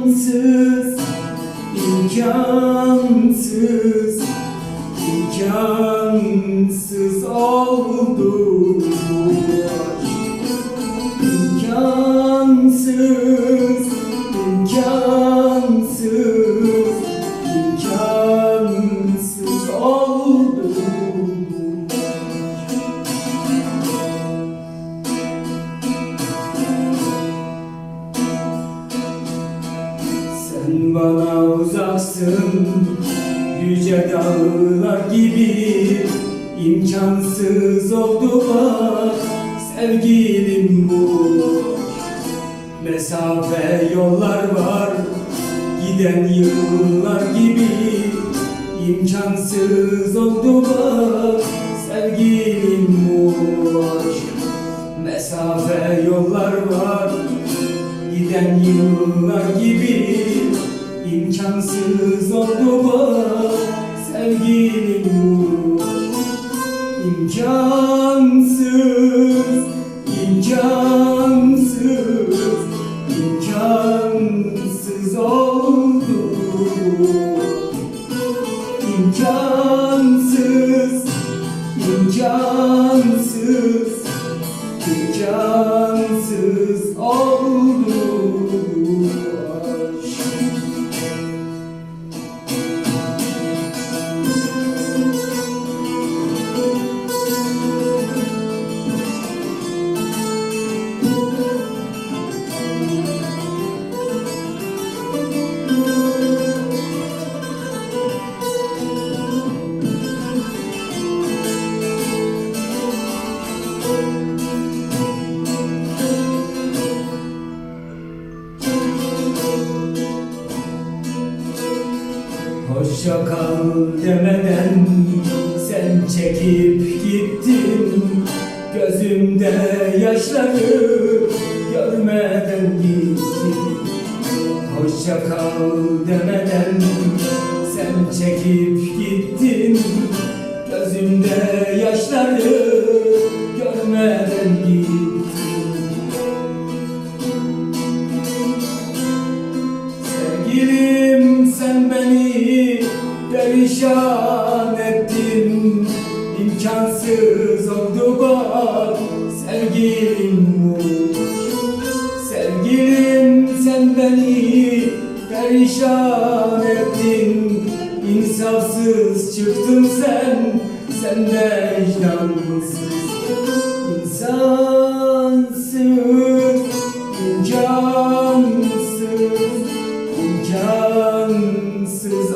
İmkansız, imkansız, imkansız oldu. İmkansız, imkansız, imkansız oldu Sen bana uzaksın Yüce dağlar gibi imkansız oldu bak Sevgilim bu Mesafe yollar var. Giden yıllar gibi imkansız oldu bak Sevgilim bu Mesafe yollar var. Giden yıllar İmkansız, imkansız, imkansız oldu. İmkansız, imkansız, Hoşça kal demeden sen çekip gittin. Gözümde yaşları görmeden gittin. Hoşça kal demeden sen çekip gittin. Gözümde yaşları görmeden gittin Perişan ettin imkansız oldu bak. Sevgilim bu. Sevgilim sen beni perişan ettin. İnsafsız çıktın sen Sen de vicdansız. İnsansız imkansız imkansız imkansız.